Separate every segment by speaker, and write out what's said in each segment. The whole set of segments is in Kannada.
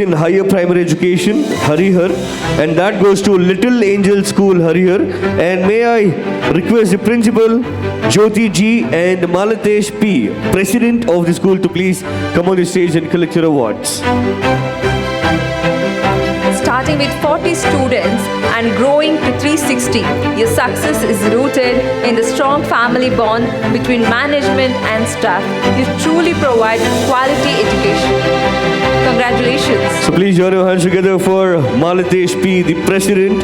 Speaker 1: in higher primary education, Harihar, and that goes to Little Angel School, Harihar. And may I request the principal, Jyoti G, and Malatesh P, president of the school, to please come on the stage and collect your awards.
Speaker 2: Starting with 40 students and growing to 360, your success is rooted in the strong family bond between management and staff. You truly provide quality education. Congratulations.
Speaker 1: So please join your hands together for Malatesh P, the president,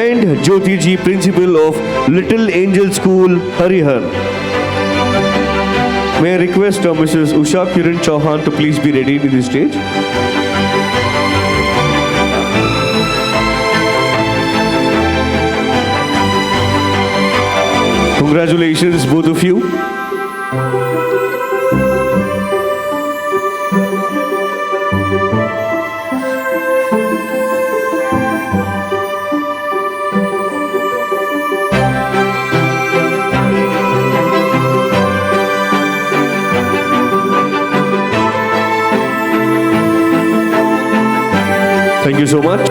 Speaker 1: and Jyoti G, principal of Little Angel School, Harihar. May I request uh, Mrs. Usha Kiran Chauhan to please be ready to the stage? Congratulations, both of you. Thank you so much.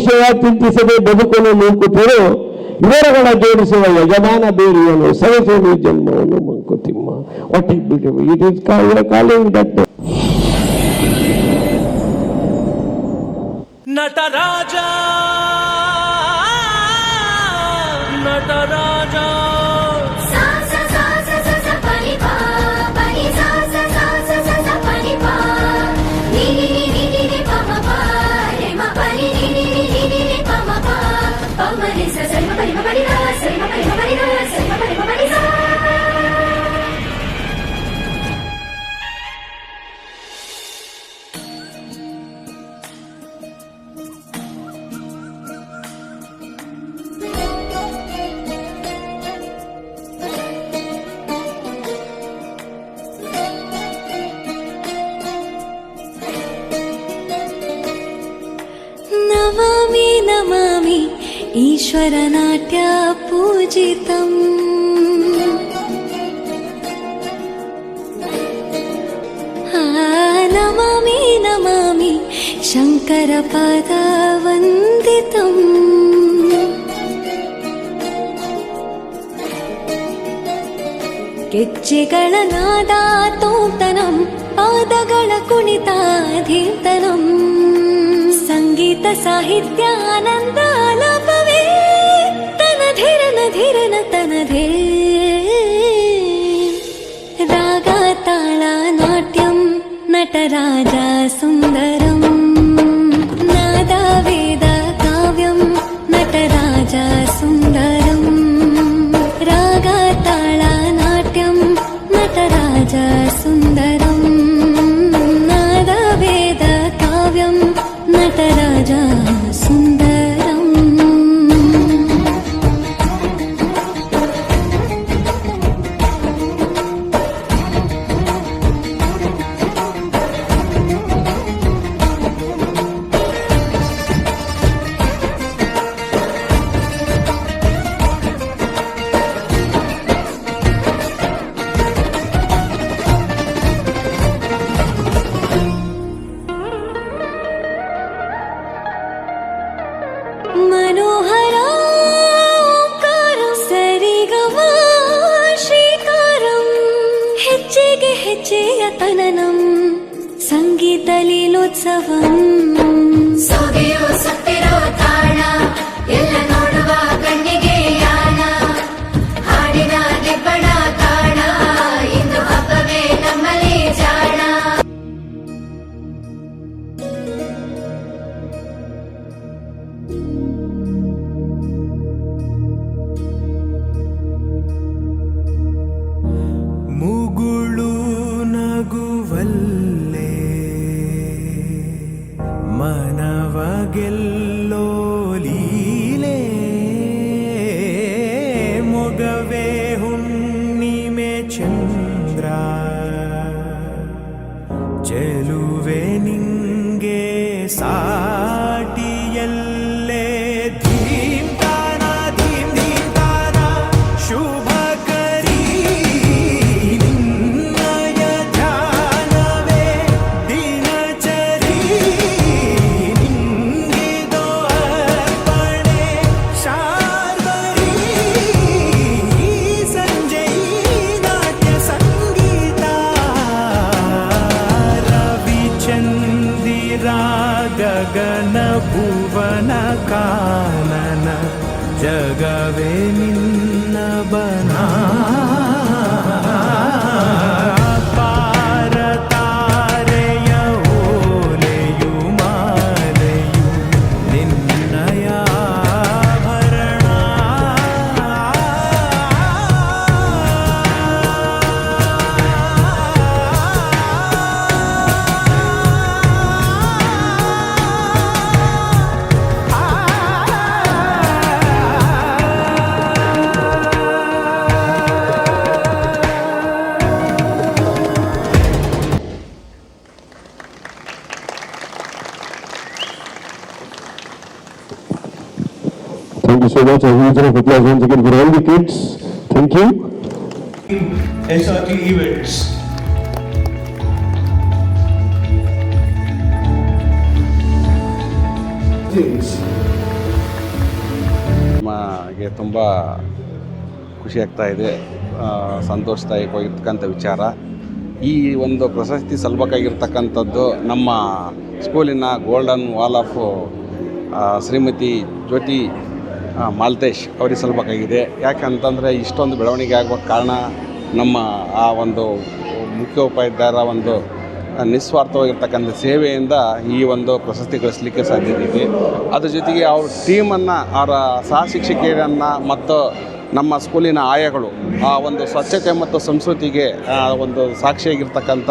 Speaker 3: ಭವಿಷ್ಯ ಚಿಂತಿಸದೆ ಬದುಕನ್ನು ನೂಕುತ್ತಿರು ಇವರುಗಳ ಜೋಡಿಸುವ ಯಜಮಾನ ಬೇರಿಯನು ಸವಿಸುವುದು ಜನ್ಮವನ್ನು
Speaker 4: Mankuthimma is beautiful it is calling
Speaker 5: that Nataraja Nataraja. पूजितम् आ, नमामि नमामि शङ्करपदवन्दितम् ಗೆಜ್ಜೆಗಳ ನಾದ ತೋಂತನಂ ಪಾದಗಳ ಕುಣಿತಾಧೀರ್ತನಂ ಸಂಗೀತ ಸಾಹಿತ್ಯ
Speaker 6: रणधिरन तनधे रागा ताला
Speaker 3: नाट्यं Nataraja so much. A huge round of applause once again for all the kids. Thank you.
Speaker 1: SRT events.
Speaker 7: ನಮಗೆ ತುಂಬ ಖುಷಿ ಆಗ್ತಾ ಇದೆ ಸಂತೋಷದಾಯಕವಾಗಿರ್ತಕ್ಕಂಥ ವಿಚಾರ ಈ ಒಂದು ಪ್ರಶಸ್ತಿ ಸಲ್ಬೇಕಾಗಿರ್ತಕ್ಕಂಥದ್ದು ನಮ್ಮ ಸ್ಕೂಲಿನ golden wall of Shrimati Jyoti Maltesh ಅವರಿಗೆ ಸಲ್ಲಬೇಕಾಗಿದೆ ಯಾಕಂತಂದರೆ ಇಷ್ಟೊಂದು ಬೆಳವಣಿಗೆ ಆಗುವ ಕಾರಣ ನಮ್ಮ ಆ ಒಂದು ಮುಖ್ಯೋಪಾಧ್ಯಾಯರ ಒಂದು ನಿಸ್ವಾರ್ಥವಾಗಿರ್ತಕ್ಕಂಥ ಸೇವೆಯಿಂದ ಈ ಒಂದು ಪ್ರಶಸ್ತಿ ಗಳಿಸಲಿಕ್ಕೆ ಸಾಧ್ಯತೆ ಇದೆ. ಅದ್ರ ಜೊತೆಗೆ ಅವ್ರ ಟೀಮನ್ನು, ಅವರ ಸಹ ಶಿಕ್ಷಕಿಯರನ್ನು ಮತ್ತು ನಮ್ಮ ಸ್ಕೂಲಿನ ಆಯಗಳು, ಆ ಒಂದು ಸ್ವಚ್ಛತೆ ಮತ್ತು ಸಂಸ್ಕೃತಿಗೆ ಒಂದು ಸಾಕ್ಷಿಯಾಗಿರ್ತಕ್ಕಂಥ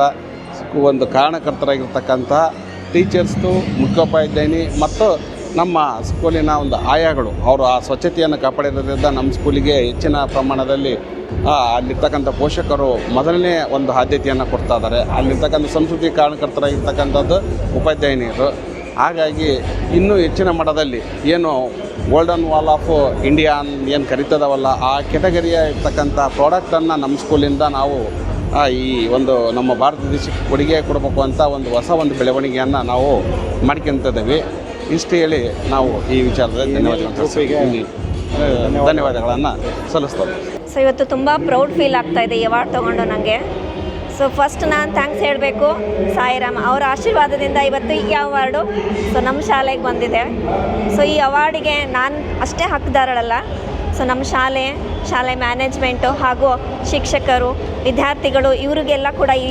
Speaker 7: ಸ್ಕೂ- ಒಂದು ಕಾರಣಕರ್ತರಾಗಿರ್ತಕ್ಕಂಥ ಟೀಚರ್ಸ್ದು ಮುಖ್ಯೋಪಾಧ್ಯಾಯಿನಿ ಮತ್ತು ನಮ್ಮ ಸ್ಕೂಲಿನ ಒಂದು ಆಯಾಗಳು. ಅವರು ಆ ಸ್ವಚ್ಛತೆಯನ್ನು ಕಾಪಾಡಿರೋದ್ರಿಂದ ನಮ್ಮ ಸ್ಕೂಲಿಗೆ ಹೆಚ್ಚಿನ ಪ್ರಮಾಣದಲ್ಲಿ ಅಲ್ಲಿರ್ತಕ್ಕಂಥ ಪೋಷಕರು ಮೊದಲನೇ ಒಂದು ಆದ್ಯತೆಯನ್ನು ಕೊಡ್ತಾ ಇದ್ದಾರೆ. ಅಲ್ಲಿರ್ತಕ್ಕಂಥ ಸಂಸ್ಕೃತಿ ಕಾರಣಕರ್ತರಾಗಿರ್ತಕ್ಕಂಥದ್ದು ಉಪಾಧ್ಯಾಯಿನಿಯರು. ಹಾಗಾಗಿ ಇನ್ನೂ ಹೆಚ್ಚಿನ ಮಟ್ಟದಲ್ಲಿ ಏನು ಗೋಲ್ಡನ್ ವಾಲ್ ಆಫ್ ಇಂಡಿಯಾ ಏನು ಕರಿತದವಲ್ಲ, ಆ ಕೆಟಗರಿಯ ಇರ್ತಕ್ಕಂಥ ಪ್ರಾಡಕ್ಟನ್ನು ನಮ್ಮ ಸ್ಕೂಲಿಂದ ನಾವು ಈ ಒಂದು ನಮ್ಮ ಭಾರತ ದೇಶಕ್ಕೆ ಕೊಡುಗೆ ಕೊಡಬೇಕು ಅಂತ ಒಂದು ಹೊಸ ಒಂದು ಬೆಳವಣಿಗೆಯನ್ನು ನಾವು ಮಾಡ್ಕೊಂತಿದ್ದೀವಿ ಇಷ್ಟು ಹೇಳಿ ನಾವು ಈ ವಿಚಾರದಲ್ಲಿ ಧನ್ಯವಾದಗಳು ಧನ್ಯವಾದಗಳನ್ನು ಸಲ್ಲಿಸ್ತೇವೆ.
Speaker 8: ಸೊ ಇವತ್ತು ತುಂಬ ಪ್ರೌಡ್ ಫೀಲ್ ಆಗ್ತಾ ಇದೆ ಈ ಅವಾರ್ಡ್ ತೊಗೊಂಡು ನನಗೆ ಸೊ ಫಸ್ಟ್ ನಾನು ಥ್ಯಾಂಕ್ಸ್ ಹೇಳಬೇಕು. ಸಾಯಿರಾಮ್ ಅವರ ಆಶೀರ್ವಾದದಿಂದ ಇವತ್ತು ಈ ಅವಾರ್ಡು ಸೊ ನಮ್ಮ ಶಾಲೆಗೆ ಬಂದಿದೆ. ಸೊ ಈ ಅವಾರ್ಡಿಗೆ ನಾನು ಅಷ್ಟೇ ಹಕ್ಕದಾರಳಲ್ಲ ಸೊ ನಮ್ಮ ಶಾಲೆ ಶಾಲೆ ಮ್ಯಾನೇಜ್ಮೆಂಟು ಹಾಗೂ ಶಿಕ್ಷಕರು ವಿದ್ಯಾರ್ಥಿಗಳು ಇವರಿಗೆಲ್ಲ ಕೂಡ ಈ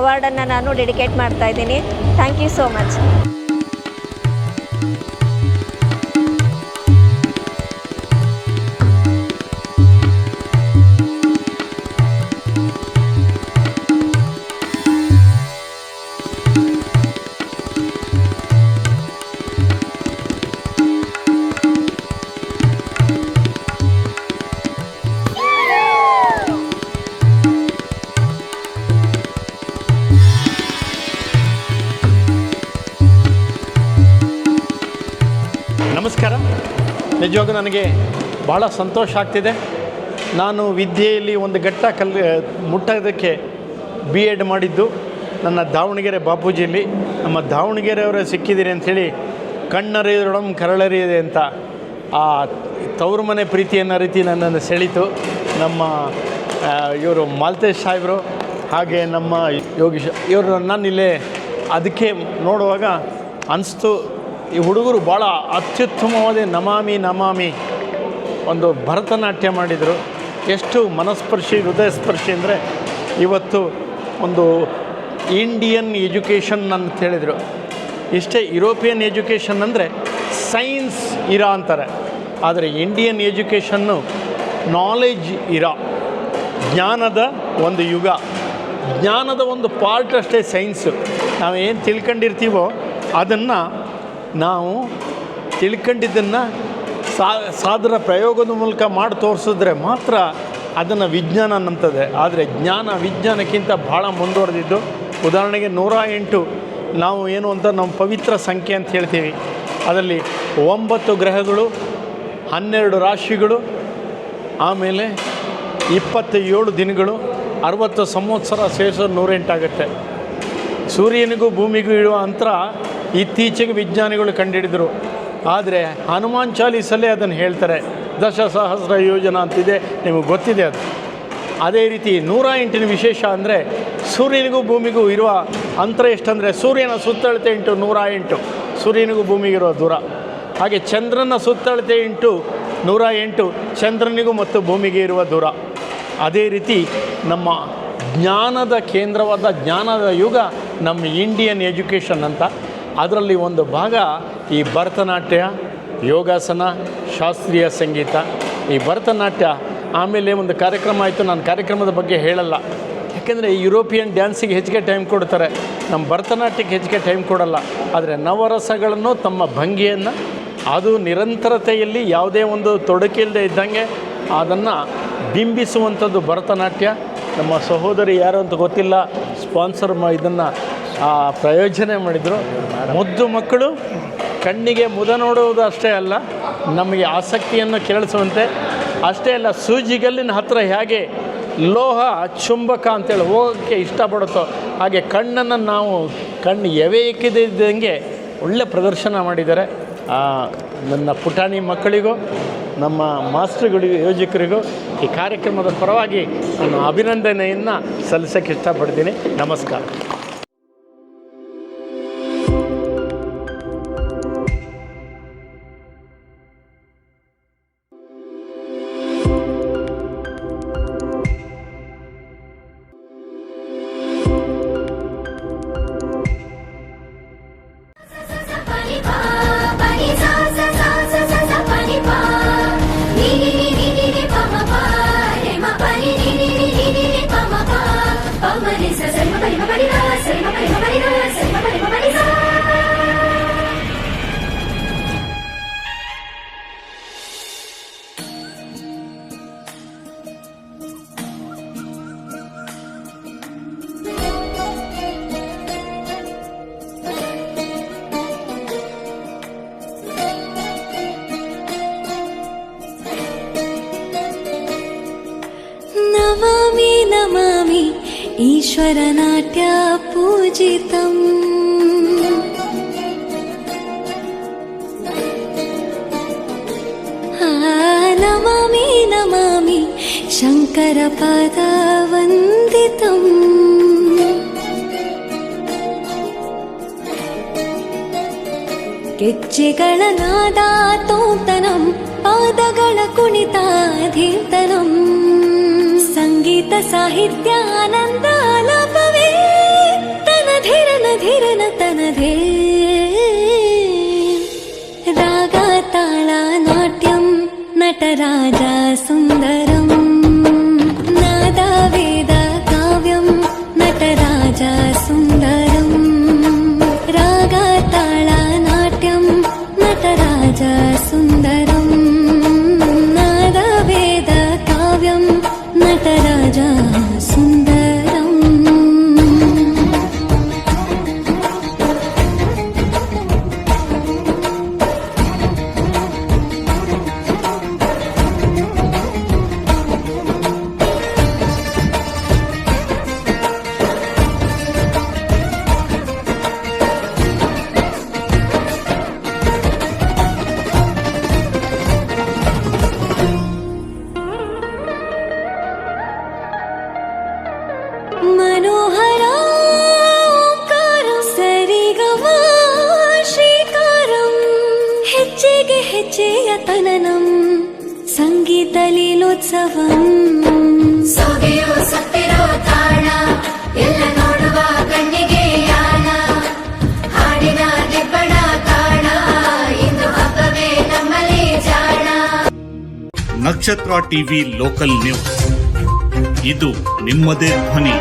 Speaker 8: ಅವಾರ್ಡನ್ನು ನಾನು ಡೆಡಿಕೇಟ್ ಮಾಡ್ತಾ ಇದ್ದೀನಿ. ಥ್ಯಾಂಕ್ ಯು ಸೋ ಮಚ್
Speaker 9: ನಿಜವಾಗೂ ನನಗೆ ಭಾಳ ಸಂತೋಷ ಆಗ್ತಿದೆ. ನಾನು ವಿದ್ಯೆಯಲ್ಲಿ ಒಂದು ಘಟ್ಟ ಕಲ್ ಮುಟ್ಟೋದಕ್ಕೆ ಬಿ ಎಡ್ ಮಾಡಿದ್ದು. ನನ್ನ ದಾವಣಗೆರೆ ಬಾಪೂಜಿಯಲ್ಲಿ. ನಮ್ಮ ದಾವಣಗೆರೆಯವರೇ ಸಿಕ್ಕಿದ್ದೀರಿ ಅಂಥೇಳಿ ಕಣ್ಣರಿಯದೊಡಂ ಕರಳರಿಯದೆ ಅಂತ ಆ ತವರು ಮನೆ ಪ್ರೀತಿಯನ್ನು ರೀತಿ ನನ್ನನ್ನು ಸೆಳೀತು. ನಮ್ಮ ಇವರು ಮಾಲ್ತೇಶ್ ಸಾಹೇಬರು ಹಾಗೆ ನಮ್ಮ ಯೋಗೀಶ್ ಇವರು ನಾನಿಲ್ಲೇ ಅದಕ್ಕೆ ನೋಡುವಾಗ ಅನಿಸ್ತು. ಈ ಹುಡುಗರು ಭಾಳ ಅತ್ಯುತ್ತಮವಾದ ನಮಾಮಿ ನಮಾಮಿ ಒಂದು ಭರತನಾಟ್ಯ ಮಾಡಿದರು. ಎಷ್ಟು ಮನಸ್ಪರ್ಶಿ ಹೃದಯ ಸ್ಪರ್ಶಿ ಅಂದರೆ ಇವತ್ತು ಒಂದು ಇಂಡಿಯನ್ ಎಜುಕೇಷನ್ ಅಂತ ಹೇಳಿದರು. ಇಷ್ಟೇ ಯುರೋಪಿಯನ್ ಎಜುಕೇಷನ್ ಅಂದರೆ ಸೈನ್ಸ್ ಇರಾ ಅಂತಾರೆ. ಆದರೆ ಇಂಡಿಯನ್ ಎಜುಕೇಷನ್ನು ನಾಲೆಜ್ ಇರಾ. ಜ್ಞಾನದ ಒಂದು ಯುಗ. ಜ್ಞಾನದ ಒಂದು ಪಾರ್ಟ್ ಅಷ್ಟೇ ಸೈನ್ಸು ನಾವು ಏನು ತಿಳ್ಕೊಂಡಿರ್ತೀವೋ ಅದನ್ನು ನಾವು ತಿಳ್ಕೊಂಡಿದ್ದನ್ನು ಸಾಧನ ಪ್ರಯೋಗದ ಮೂಲಕ ಮಾಡಿ ತೋರಿಸಿದ್ರೆ ಮಾತ್ರ ಅದನ್ನು ವಿಜ್ಞಾನ ನಂಬ್ತದೆ ಆದರೆ ಜ್ಞಾನ ವಿಜ್ಞಾನಕ್ಕಿಂತ ಭಾಳ ಮುಂದುವರೆದಿದ್ದು. ಉದಾಹರಣೆಗೆ ನೂರ ಎಂಟು ನಾವು ಏನು ಅಂತ ನಮ್ಮ ಪವಿತ್ರ ಸಂಖ್ಯೆ ಅಂತ ಹೇಳ್ತೀವಿ. ಅದರಲ್ಲಿ ಒಂಬತ್ತು ಗ್ರಹಗಳು, ಹನ್ನೆರಡು ರಾಶಿಗಳು, ಆಮೇಲೆ ಇಪ್ಪತ್ತ ಏಳು ದಿನಗಳು, ಅರವತ್ತು ಸಂವತ್ಸರ ಸೇರಿಸೋದು ನೂರೆಂಟಾಗುತ್ತೆ. ಸೂರ್ಯನಿಗೂ ಭೂಮಿಗೂ ಇರುವ ಅಂತರ ಇತ್ತೀಚೆಗೆ ವಿಜ್ಞಾನಿಗಳು ಕಂಡುಹಿಡಿದರು ಆದರೆ ಹನುಮಾನ್ ಚಾಲೀಸಲ್ಲೇ ಅದನ್ನು ಹೇಳ್ತಾರೆ. ದಶ ಸಹಸ್ರ ಯೋಜನ ಅಂತಿದೆ, ನಿಮಗೆ ಗೊತ್ತಿದೆ ಅದು. ಅದೇ ರೀತಿ ನೂರ ಎಂಟಿನ ವಿಶೇಷ ಅಂದರೆ ಸೂರ್ಯನಿಗೂ ಭೂಮಿಗೂ ಇರುವ ಅಂತರ ಎಷ್ಟಂದರೆ ಸೂರ್ಯನ ಸುತ್ತಳತೆ ಇಂಟು ನೂರ ಎಂಟು. ಸೂರ್ಯನಿಗೂ ಭೂಮಿಗಿರುವ ದೂರ. ಹಾಗೆ ಚಂದ್ರನ ಸುತ್ತಳತೆ ಇಂಟು ನೂರ ಎಂಟು, ಚಂದ್ರನಿಗೂ ಮತ್ತು ಭೂಮಿಗೆ ಇರುವ ದೂರ. ಅದೇ ರೀತಿ ನಮ್ಮ ಜ್ಞಾನದ ಕೇಂದ್ರವಾದ ಜ್ಞಾನದ ಯುಗ ನಮ್ಮ ಇಂಡಿಯನ್ ಎಜುಕೇಷನ್ ಅಂತ. ಅದರಲ್ಲಿ ಒಂದು ಭಾಗ ಈ ಭರತನಾಟ್ಯ, ಯೋಗಾಸನ, ಶಾಸ್ತ್ರೀಯ ಸಂಗೀತ. ಈ ಭರತನಾಟ್ಯ ಆಮೇಲೆ ಒಂದು ಕಾರ್ಯಕ್ರಮ ಆಯಿತು. ನಾನು ಕಾರ್ಯಕ್ರಮದ ಬಗ್ಗೆ ಹೇಳಲ್ಲ. ಯಾಕೆಂದರೆ ಯುರೋಪಿಯನ್ ಡ್ಯಾನ್ಸಿಗೆ ಹೆಚ್ಚಿಗೆ ಟೈಮ್ ಕೊಡ್ತಾರೆ. ನಮ್ಮ ಭರತನಾಟ್ಯಕ್ಕೆ ಹೆಚ್ಚಿಗೆ ಟೈಮ್ ಕೊಡಲ್ಲ. ಆದರೆ ನವರಸಗಳನ್ನು ತಮ್ಮ ಭಂಗಿಯನ್ನು, ಅದು ನಿರಂತರತೆಯಲ್ಲಿ ಯಾವುದೇ ಒಂದು ತೊಡಕಿಲ್ಲದೆ ಇದ್ದಂಗೆ ಅದನ್ನು ಬಿಂಬಿಸುವಂಥದ್ದು ಭರತನಾಟ್ಯ. ನಮ್ಮ ಸಹೋದರಿ ಯಾರು ಅಂತ ಗೊತ್ತಿಲ್ಲ. ಸ್ಪಾನ್ಸರ್ ಮಾ ಇದನ್ನು ಪ್ರಯೋಜನೆ ಮಾಡಿದರು. ಮುದ್ದು ಮಕ್ಕಳು ಕಣ್ಣಿಗೆ ಮುದ ನೋಡುವುದು ಅಷ್ಟೇ ಅಲ್ಲ, ನಮಗೆ ಆಸಕ್ತಿಯನ್ನು ಕೆರಳಿಸುವಂತೆ ಅಷ್ಟೇ ಅಲ್ಲ, ಸೂಜಿಗಲ್ಲಿನ ಹತ್ತಿರ ಹೇಗೆ ಲೋಹ ಚುಂಬಕ ಅಂತೇಳಿ ಹೋಗೋಕ್ಕೆ ಇಷ್ಟಪಡುತ್ತೋ ಹಾಗೆ ಕಣ್ಣನ್ನು ನಾವು ಕಣ್ಣು ಎವೆ ಇಕ್ಕಿದ್ದಂಗೆ ಒಳ್ಳೆ ಪ್ರದರ್ಶನ ಮಾಡಿದ್ದಾರೆ. ನನ್ನ ಪುಟಾಣಿ ಮಕ್ಕಳಿಗೂ, ನಮ್ಮ ಮಾಸ್ಟ್ರುಗಳಿಗೂ, ಯೋಜಕರಿಗೂ ಈ ಕಾರ್ಯಕ್ರಮದ ಪರವಾಗಿ ನಾನು ಅಭಿನಂದನೆಯನ್ನು ಸಲ್ಲಿಸೋಕ್ಕೆ ಇಷ್ಟಪಡ್ತೀನಿ. ನಮಸ್ಕಾರ.
Speaker 5: Almanisa ईश्वरनाट्या पूजितम् नमामि नमामि शङ्करपादावन्दितम्। केच्चिगणनादातोनं पादगणकुणिताधितनं सङ्गीतसाहित्या तनधिरन धीरन तन धी राधाताला नाट्यं नटराजा सुन्दर। ಸಂಗೀತ ಲೀಲೋತ್ಸವಂ
Speaker 4: ಸೊಗೆಯೋ ಸತ್ತಿರೋ ತಾಣ ಎಲ್ಲ ನೋಡುವ ಕಣ್ಣಿಗೆ ಯಾನ ಹಾಡಿನ ನಿಬ್ಬಣ ತಾಣ ಇಂದು ಹಬ್ಬವೇ ನಮ್ಮಲ್ಲಿ ಜಾಣ.
Speaker 10: ನಕ್ಷತ್ರ ಟಿವಿ ಲೋಕಲ್ ನ್ಯೂಸ್. ಇದು ನಿಮ್ಮದೇ ಧ್ವನಿ.